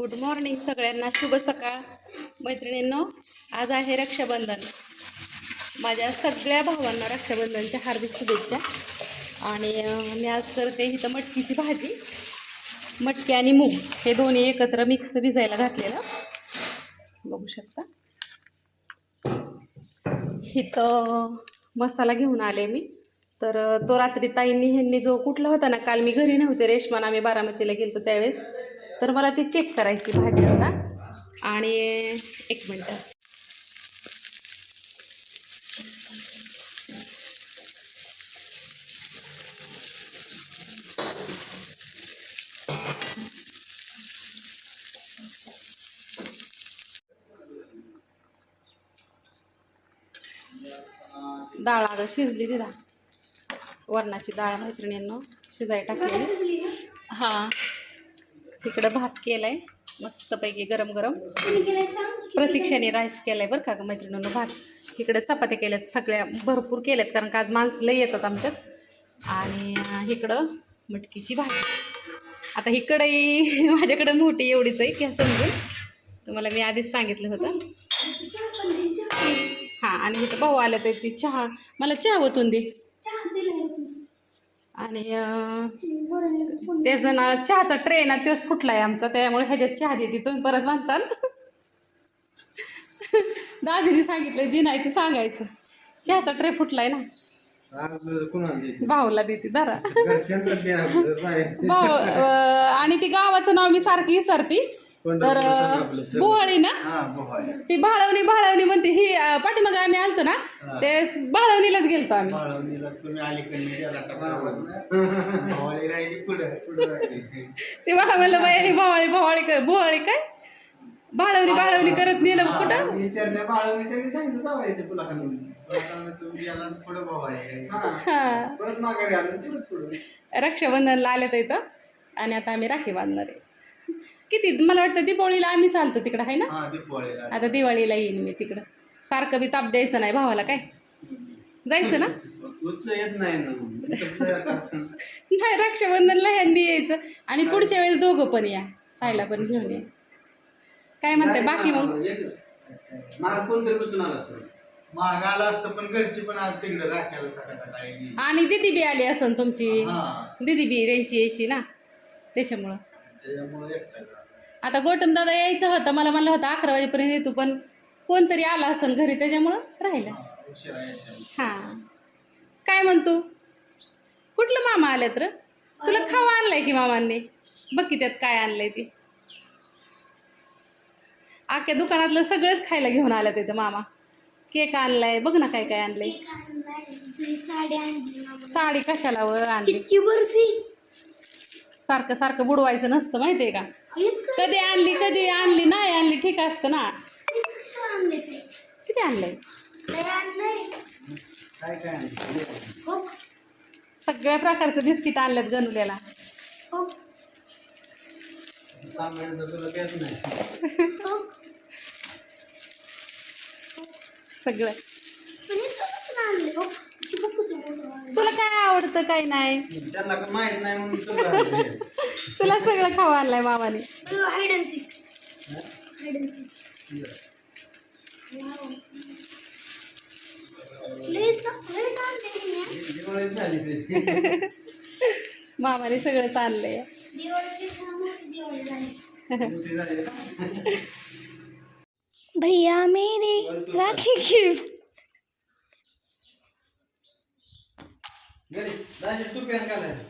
Good morning सगळ्यांना. शुभ सकाळ. मैत्रिणींनो आज आहे रक्षाबंधन. माझ्या सगळ्या भावांना रक्षाबंधनच्या हार्दिक शुभेच्छा. आणि मी आज करते इथं मटकीची भाजी. मटकी आणि मूग हे दोन्ही एकत्र मिक्स भिजायला घातलेलं. बघू शकता. इथं मसाला घेऊन आले मी. तर तो रात्री ताईंनी ह्यांनी जो कुठला होता ना काल मी घरी नव्हते रेशमान आम्ही बारामतीला गेलो त्यावेळेस. तर मला ती चेक करायची भाजी आता. आणि एक मिनटं. डाळ आता शिजली ती वरणाची डाळ मैत्रिणींनो शिजाय टाकली. हां. तिकडं भात केलाय मस्तपैकी गरम गरम प्रतीक्षाने राईस केलाय बरं का मैत्रिणींनो भात. इकडे चपात्या केल्यात सगळ्या भरपूर केल्यात कारण का आज माणसं लई येतात आमच्यात. आणि इकडं मटकीची भाजी. आता ही कढई माझ्याकडे मोठी एवढीच आहे की समजून तुम्हाला मी आधीच सांगितलं होतं. हां आणि इथं भाऊ आलं तर ती चहा मला चहा ओतून दे. आणि त्याचं ना चहाचा ट्रे ना तोच फुटला आहे आमचा. त्यामुळे ह्याच्यात चहा देते. तुम्ही परत माणसाल दाजीने सांगितलं जी नाही ते सांगायचं. चहाचा ट्रे फुटलाय ना. भाऊला देते धरा. भाऊ आणि ती गावाचं नाव मी सारखी विसरती. तर बोहाळी ना? ती भाळवणी भाळवणी म्हणते ही पाठीमागे आम्ही आलतो ना ते भाळवणीलाच गेलतो आम्ही. ते मला म्हणलं बाई ही भावाळी भावाळी काय भोवाळी काय? भाळवणी भाळवणी करत नेलं कुठं? हा. रक्षाबंधनला आले तर इथं आणि आता आम्ही राखी बांधणार आहे. किती? मला वाटतं दीपावळीला आम्ही चालतो तिकडं आहे ना? आता दिवाळीला येईन मी तिकडं. सारखं बी ताप द्यायचं नाही भावाला काय? जायचं ना? येत नाही ना. नाही रक्षाबंधनला ह्यांनी यायचं. आणि पुढच्या वेळेस दोघं पण या. ताईला पण घेऊन या. काय म्हणते बाकी मग? मला कोणतरी बसून आला असतं. महागाला असतं पण घरची पण आज तिकडे राखायला सकाळ सकाळी गेली. आणि दिदी बी आली असन तुमची. हा. दिदी बी त्यांची यायची ना त्याच्यामुळं. त्याच्यामुळे एकटा. आता गोटम दादा यायचं होतं मला म्हणलं होतं अकरा वाजेपर्यंत येतो पण कोणतरी आला असन घरी त्याच्यामुळं राहिलं. हा, काय म्हणतो? कुठलं मामा आल्यात र? तुला खावा आणलाय की मामांनी? बघ की त्यात काय आणलंय ती. अख्ख्या दुकानातलं सगळंच खायला घेऊन आल्यात इथं मामा. केक आणलाय बघ ना काय काय आणलंय. साडी आणली मामा. साडी कशाला वर आणली? बर्फी. सारखं सारखं बुडवायचं नसतं माहितीये का? कधी आणली कधी आणली नाही आणली ठीक असतं ना. किती आणलंय लय आणलंय काय काय आणलं? हो सगळ्या प्रकारचं बिस्किट आणल्यात गणुल्याला हो हो सगळं. हो तुला काय आवडतं काय नाही? माहीत नाही. तुला सगळं खावा आणलंय मामाने. मामाने मोठी झाली. भैया मेरी राखी की? घरी दाजी टोपी आण घालायला.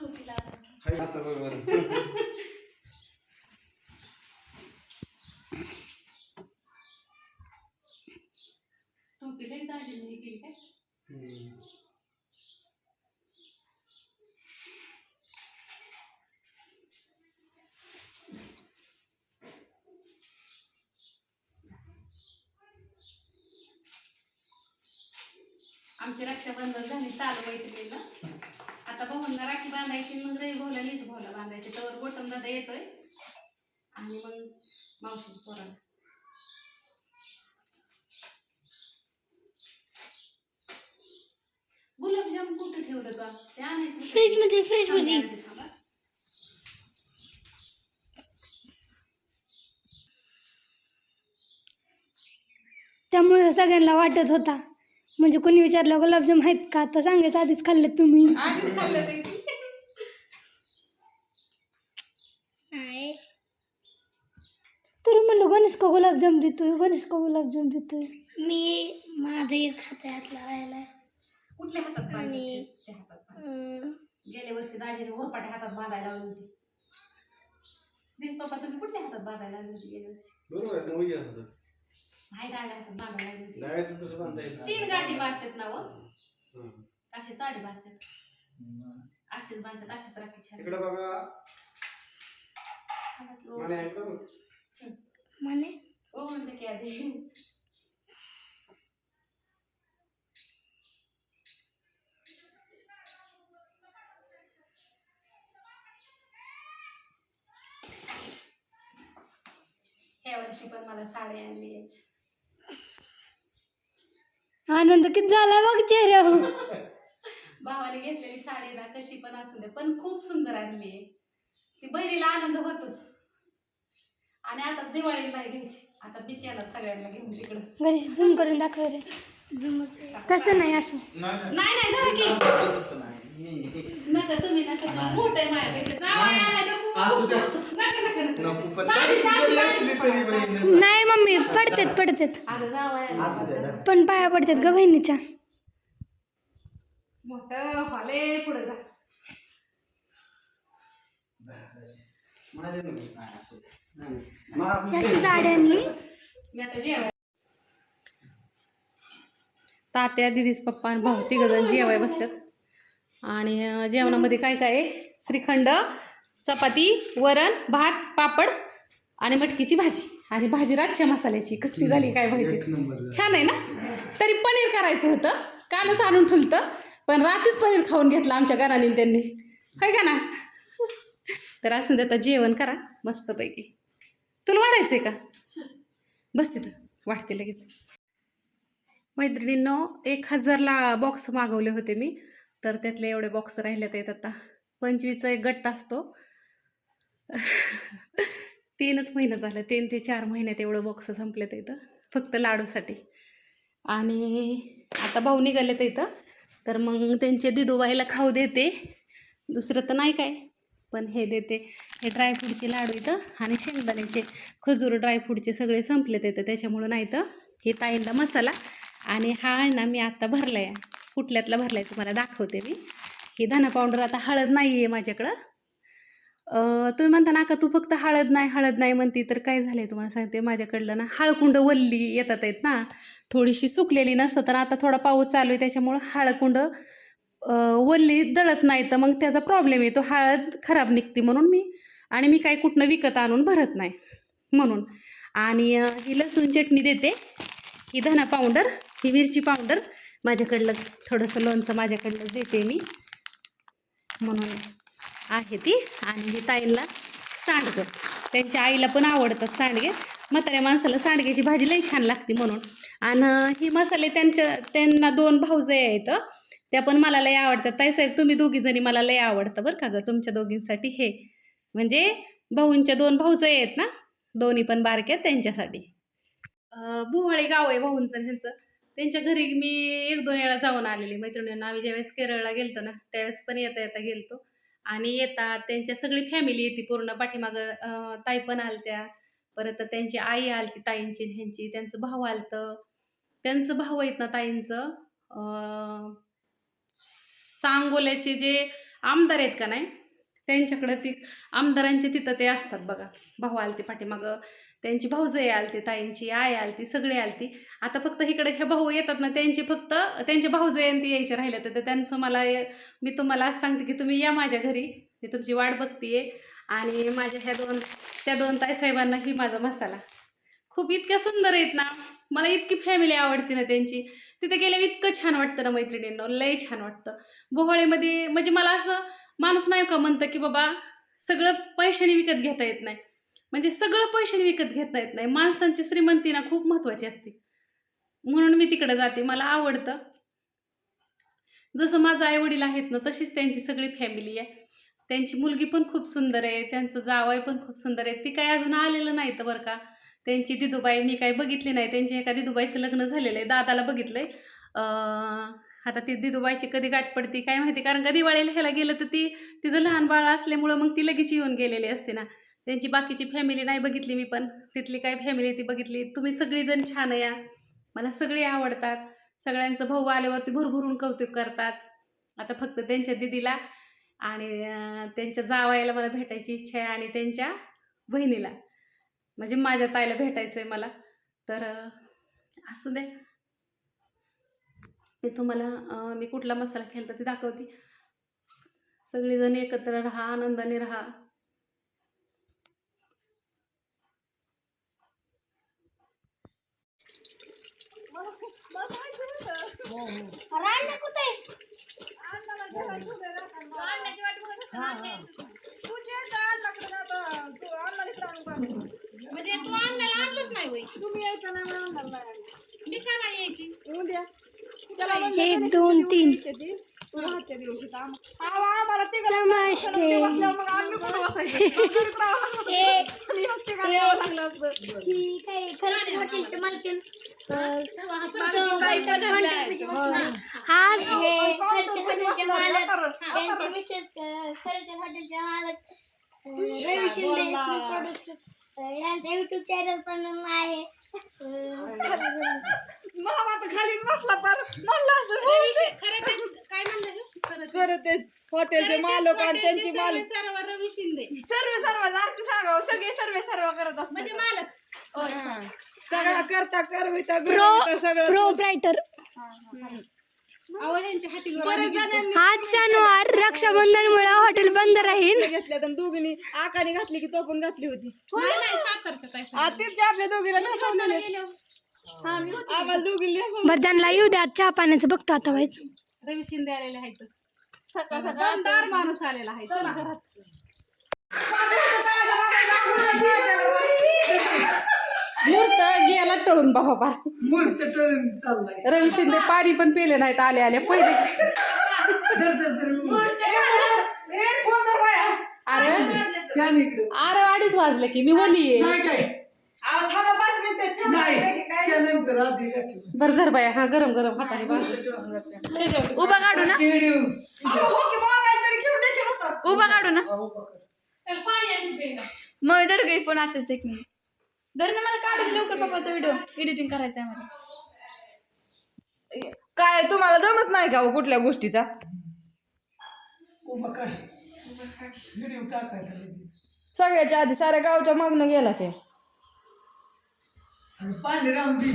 हाय, आता बरोबर. हम्म. आमची रक्षाबंधन झाली चालू मैत्रिणीला आता भाऊंना राखी बांधायची मग रवी भाऊला लीच भाऊला बांधायची. तर गोटम दादा येतोय. आणि मग मावशी पोराला गुलाबजाम कुठं ठेवलं का ते आणायचं फ्रीजमध्ये फ्रीजमध्ये त्यामुळे सगळ्यांना वाटत होता. म्हणजे कोणी विचारलं गुलाबजाम आहेत का? तर सांगायचं आधीच खाल्लं तुम्ही. आधीच खाल्लं तरी म्हणलं गणेश का गुलाबजाम देतोय का गुलाबजाम देतोय. मी माझं एक हात हातला राहिलाय कुठल्या हातात आणि- हातात बांधले. गेल्या वर्षी दाजीने ओरपाटे हातात बांधायला लावली होती. दिस पप्पा तुम्ही कुठल्या हातात बांधायला लागली होती गेल्या वर्षी? बरोबर आहे होतं डाव्या हातात बांधायला लागली होती. डाव्याचं तसं बांधता येत नाही. तीन गाठी बांधतात ना व हं. अशी साडी बांधतात. अशीच बांधतात अशीच राखी छान. इकडं बघ. म्हणे ओ म्हणते की आधी या वर्षी पण मला साडी आणली आहे आनंद किती झाला बघ चेहऱ्यावर भावाने घेतलेली साडी ना कशी पण असू दे पण खूप सुंदर आणली. आहे ती बहिणीला आनंद होतोच. आणि आता दिवाळीला नाही घ्यायची. आता बिचाला सगळ्यांना घेऊन तिकडं. घरी झूम करून दाखव रे. तसं नाही असं. नाही नाही. धरा की. तसं नाही. नका तुम्ही नका मोठं आहे माझ्यापेक्षा जावई आलाय, नको. असू द्या. नका नका नका नको. पण माझी काही जात जरी नाही. असली तरी बहिणीचं. नाही मम्मी पडतेत पडतेत. अगं जावई आलाय. असू द्या ना. पण पाया पडतात ग बहिणीच्या. मोठं हॉले पुढे जा. माझ्या नको. नाही, असू द्या. तात्या दिदीच पप्पा आणि भाऊ तिघ जण जेवाय बसल्यात. आणि जेवणामध्ये काय काय आहे? श्रीखंड चपाती वरण भात पापड आणि मटकीची भाजी. आणि भाजी रातच्या मसाल्याची. कसली झाली काय माहिती. छान आहे ना? तरी पनीर करायचं होतं. कालच आणून ठुलतं पण रात्रीच पनीर खाऊन घेतलं आमच्या घराने त्यांनी. होय का ना? तर असं आता जेवण करा. मस्तपैकी. तुला वाढायचंय का? बस तिथं वाढते लगेच. मैत्रिणींनो एक हजारला बॉक्स मागवले होते मी. तर त्यातले एवढे बॉक्स राहिले आहेत आता. पंचवीसचा एक गट्ट असतो. तीनच महिना झालं. तीन ते चार महिन्यात एवढं बॉक्स संपलेत इथं. फक्त लाडूसाठी. आणि आता भाऊ निघालेत इथं. तर मग त्यांचे दिदूबाईला खाऊ देते. दुसरं तर नाही काय. पण हे देते. हे ड्रायफ्रूटचे लाडू इथं आणि शेंगदाण्याचे खजूर ड्रायफ्रूटचे सगळे संपलेत येतं त्याच्यामुळं नाही तर हे ताईंदा मसाला आणि हा आहे ना मी आत्ता भरला आहे कुठल्यातला भरला आहे तुम्हाला दाखवते मी. ही धना पावडर आता हळद नाही आहे माझ्याकडं तुम्ही म्हणता ना का तू फक्त हळद नाही हळद नाही म्हणती. तर काय झालं आहे तुम्हाला सांगते. माझ्याकडलं ना हळकुंड वल्ली येतात आहेत ना. थोडीशी सुकलेली नसतं तर आता थोडा पाऊस चालू आहे. त्याच्यामुळं हळकुंड वल्ली दळत नाही तर मग त्याचा प्रॉब्लेम येतो. हळद खराब निघते म्हणून मी आणि मी काही कुठनं विकत आणून भरत नाही म्हणून. आणि ही लसूण चटणी देते. ही धना पावडर ही मिरची पावडर माझ्याकडलं थोडंसं लोणचं माझ्याकडलं देते मी म्हणून आहे ती. आणि ही ताईला सांडगं त्यांच्या आईला पण आवडतात सांडगे. म्हाताऱ्या माणसाला सांडग्याची भाजी लई छान लागते म्हणून. आणि ही मसाले त्यांच्या त्यांना दोन भाऊजे आहेत. त्या पण मला लय आवडतात. ताईसाहेब तुम्ही दोघीजणी मला लय आवडतं बरं का गं तुमच्या दोघींसाठी हे. म्हणजे भाऊंच्या दोन भाऊजे आहेत ना दोन्ही पण बारक्या त्यांच्यासाठी. भुवाळे गाव आहे भाऊंचं ह्यांचं. त्यांच्या घरी मी एक दोन वेळा जाऊन आलेली मैत्रिणींना. आम्ही ज्यावेळेस केरळला गेलतो ना त्यावेळेस पण येता येता गेलतो. आणि येतात त्यांच्या सगळी फॅमिली येते पूर्ण पाठीमागं. ताई पण आलत्या. परत त्यांची आई आलती ताईंची आणि ह्यांची. त्यांचं भाऊ आलतं. त्यांचं भाऊ आहेत ना ताईंचं. सांगोल्याचे जे आमदार आहेत का नाही त्यांच्याकडं ती आमदारांचे तिथं ते असतात बघा. भाऊ आलते पाठीमागं त्यांची भाऊजय आलती ताईंची आई आलती सगळे आलती. आता फक्त इकडे हे भाऊ येतात ना त्यांचे फक्त त्यांचे भाऊजयंती आणि ती यायचे राहिले तर त्यांचं मला मी तुम्हाला असं सांगते की तुम्ही या माझ्या घरी. मी तुमची वाट बघतीये. आणि माझ्या ह्या दोन त्या दोन ताईसाहेबांना ही माझा मसाला. खूप इतक्या सुंदर आहेत ना. मला इतकी फॅमिली आवडते ना त्यांची. तिथे गेल्यावर इतकं छान वाटतं ना मैत्रिणींना. लय छान वाटतं. बोहळेमध्ये म्हणजे मला असं माणूस नाही का म्हणतं की बाबा सगळं पैशाने विकत घेता येत नाही. म्हणजे सगळं पैशाने विकत घेता येत नाही. माणसांची श्रीमंती ना खूप महत्त्वाची असते. म्हणून मी तिकडे जाते. मला आवडतं. जसं माझं आई वडील आहेत ना तशीच त्यांची सगळी फॅमिली आहे. त्यांची मुलगी पण खूप सुंदर आहे. त्यांचं जावई पण खूप सुंदर आहे. ती काय अजून आलेलं नाही तर बरं का. त्यांची दिदूबाई मी काही बघितली नाही. त्यांची एका दिदूबाईचं लग्न झालेलं आहे दादाला बघितलं आहे आता ती दिदूबाईची कधी गाठ पडती काय माहिती कारण का दिवाळीला ह्याला गेलं तर ती तिचं लहान बाळ असल्यामुळं मग ती लगेच येऊन गेलेली असते ना. त्यांची बाकीची फॅमिली नाही बघितली मी पण. तिथली काय फॅमिली ती बघितली. तुम्ही सगळीजण छान या. मला सगळे आवडतात. सगळ्यांचं भाऊ आल्यावरती भरभरून कौतुक करतात. आता फक्त त्यांच्या दिदीला आणि त्यांच्या जावायला मला भेटायची इच्छा आहे आणि त्यांच्या बहिणीला. म्हणजे माझ्या ताईला भेटायचं आहे मला. तर असू दे. मी तुम्हाला मी कुठला मसाला केला ते दाखवते. सगळीजण एकत्र राहा आनंदाने राहा. तू आणलंच नाही होय तुम्ही यायचं नाही मी का नाही यायची? उद्या एक दोन तीन. आजच्या दिवशी. तर आम- आम्हा- आम्हाला ते नमस्ते. मग आम्ही कुठं बसायचं? मग घरीच राहावं. आणि हप्ते घालावं लागलं असतं. ही. काय खरंच हॉटेलची मालकीण आज हे. खरंच हॉटेलचे मालक. त्यांचे मिसेस खरंच हॉटेलचे मालक. रवी शिंदे प्रोड्युसर यांचा युट्यूब चॅनल पण आहे. मला मात्र खाली बसला पर. म्हणलं असं काय म्हणलं खरं ते. हॉटेलचे मालक आणि त्यांची मालक. सर्व रवी शिंदे. सर्व सर्व आरती सांगावं सगळे सर्व सर्व करत असतात. म्हणजे मालक. सगळा करता करविता प्रो सगळं प्रो ब्रायटर आज शनिवार रक्षाबंधनमुळे हॉटेल बंद राहील घेतल्या तर दोघींनी आकाने घातली की तो पण घातली होती. सातारचं काय आ, तेच ते आपल्या दोघीला. आम्हाला दोघीला नसवलेले. बरं त्यांना येऊ द्या चहा पाण्याचं बघतो आता व्हायचं. रवी शिंदे आलेले आहेत. सकाळ सकाळ माणूस आलेला आहे. मूर्त गेला टळून बाबा मूर्त टळून चाललाय. रवी शिंदे पाणी पण पिले नाहीत आले आले. पहिले दर दर दर अरे. अरे अडीच वाजले की मी बोली. बरं धर बाया. हा गरम गरम. हाताने उभा काढू ना. हो. उभा काढू ना. हा. मग दर गई फोन आताच एक मिनिट. दर ना मला काढू दे लवकर पप्पाचा व्हिडिओ एडिटिंग करायचा आहे मला काय तुम्हाला जमत नाही का हो कुठल्या गोष्टीचा? उभा कर व्हिडिओ टाकायचा लगेच. सगळ्याच्या आधी साऱ्या गावच्या मागणं गेला की. आणि पाणी राहून दे.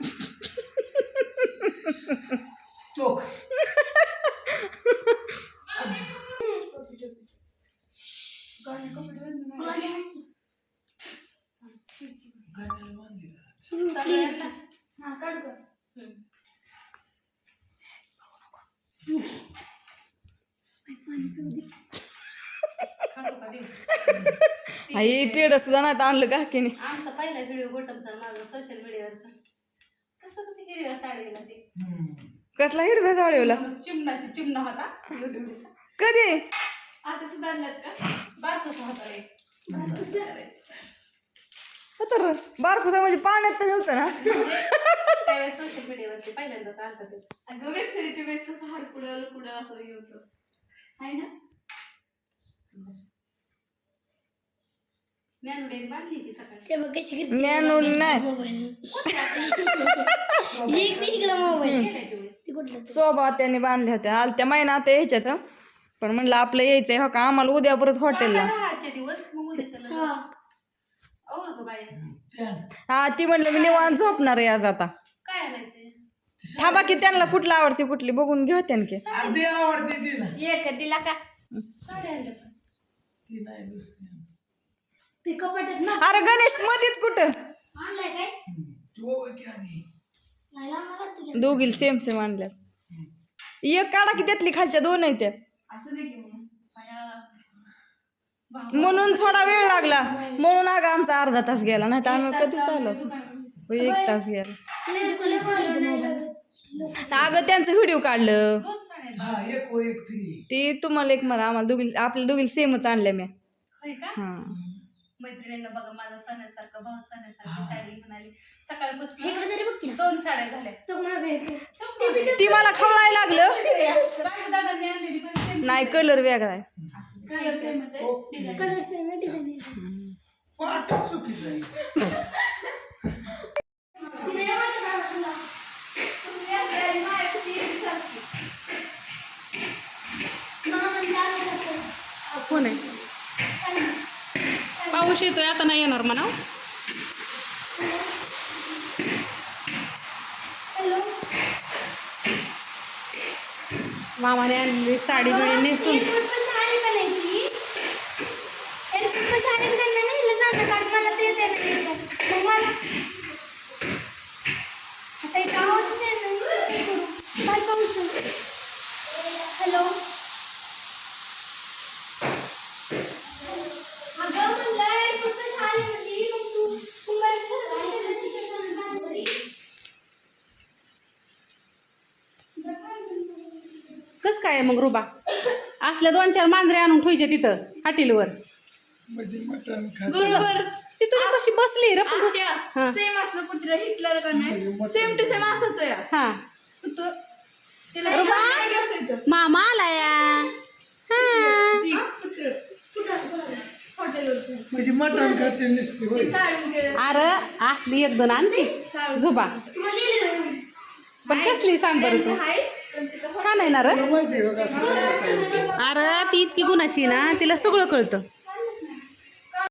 आई पेड सुद्धा नाही तर आणलं काकीने. आमचा पहिला व्हिडिओ गोटमचा माझा सोशल मीडियावरचा कसं हिरव्या साडीला ते? कसला हिरव्या जाळीवला चिमणाची चिमणा होता. कधी? आता सुधारल्यात का? बारकोसा होता रे तर बारकुसा म्हणजे पाण्यात तर होतं ना? त्यावेळेस सोशल मीडियावरती पहिल्यांदाच आलता ते. अगं वेब सिरीजच्या वेळेस कसं हाड कुडं कुडं असं हे होतं. आहे ना ज्ञानोडीने बांधली की सकाळी ते बघ कशी ज्ञानोड नाही. इकडे मोबाईल. गेलाय तेवढे. ती. कुठलं सोबा त्याने बांधल्या होत्या. आलत्या महिना आता यायच्यात हं. पण म्हणलं आपलं यायचंय हो का? आम्हाला उद्या परत हॉटेलला. हा. ती म्हणलं मी निवांत झोपणार आहे आज आता. काय आणायचंय? थांबा की त्यांना कुठलं आवडते कुठली? बघून घेऊ त्यांनी अर्धी आवडते ती ना. एक दिला का? का? ती नाही दुसरी ते कपाटात ना अरे गणेश मध्येच कुठं? आणलाय काय? तू ओळख की आधी. नाही लावणार का तुझ्या दोघील सेम सेम आणल्यात. एक काढा की त्यातली खालच्या दोन आहेत त्या. असं नाही की म्हणून थोडा वेळ लागला. म्हणून अगं आमचा अर्धा तास गेला नाही तर आम्ही कधी चालू एक तास गेला. अगं त्यांचं व्हिडिओ काढलं. दोन साड्या हा एक वर एक फ्री ते तुम्हाला एक मला आम्हाला दोघी आपल्या दोघी सेमच आणल्या मी होय का? हा. मैत्रिणींना बघा माझं सोन्यासारखं भाऊ सोन्यासारखी साडी घेऊन आली सकाळपासून इकडे तरी बघ की. ना. दोन साड्या झाल्या. तो मागं आहे तो. ती मला खवळायला लागलं. दादांनी आणलेली पण same नाही कलर वेगळा आहे. Color same च आहे. Design. कलर सेम आहे डिझाईन वाटच चुकीचं आहे कोण आहे? पाऊस येतोय आता नाही येणार म्हणा. मामाने आणली साडी बिडी नेसून हॅलो अगं म्हणलं एअरपोर्टच्या शाळेमध्ये मग तू कुंभारच्या घरात शिक्षण घालते. कस काय आहे मग रुबा. असल्या दोन चार मांजरे आणून ठेवायचे तिथं हाटीलवर. म्हणजे मटण खात बरोबर. ती तुला कशी बसली रे हा. सेम असलं कुत्र हिटलर का नाही? सेम टू सेम असंच आहे. हा. कुत्र. त्याला? मामा हा. ती कुत्र. म्हणजे मटण खाते नुसते होय. साडून गेलं अरे असली एक दोन आणते झुबा पण कसली सांग बरं तू. छान आहे ना रे. अरे ती इतकी गुणाची ना तिला सगळं कळतं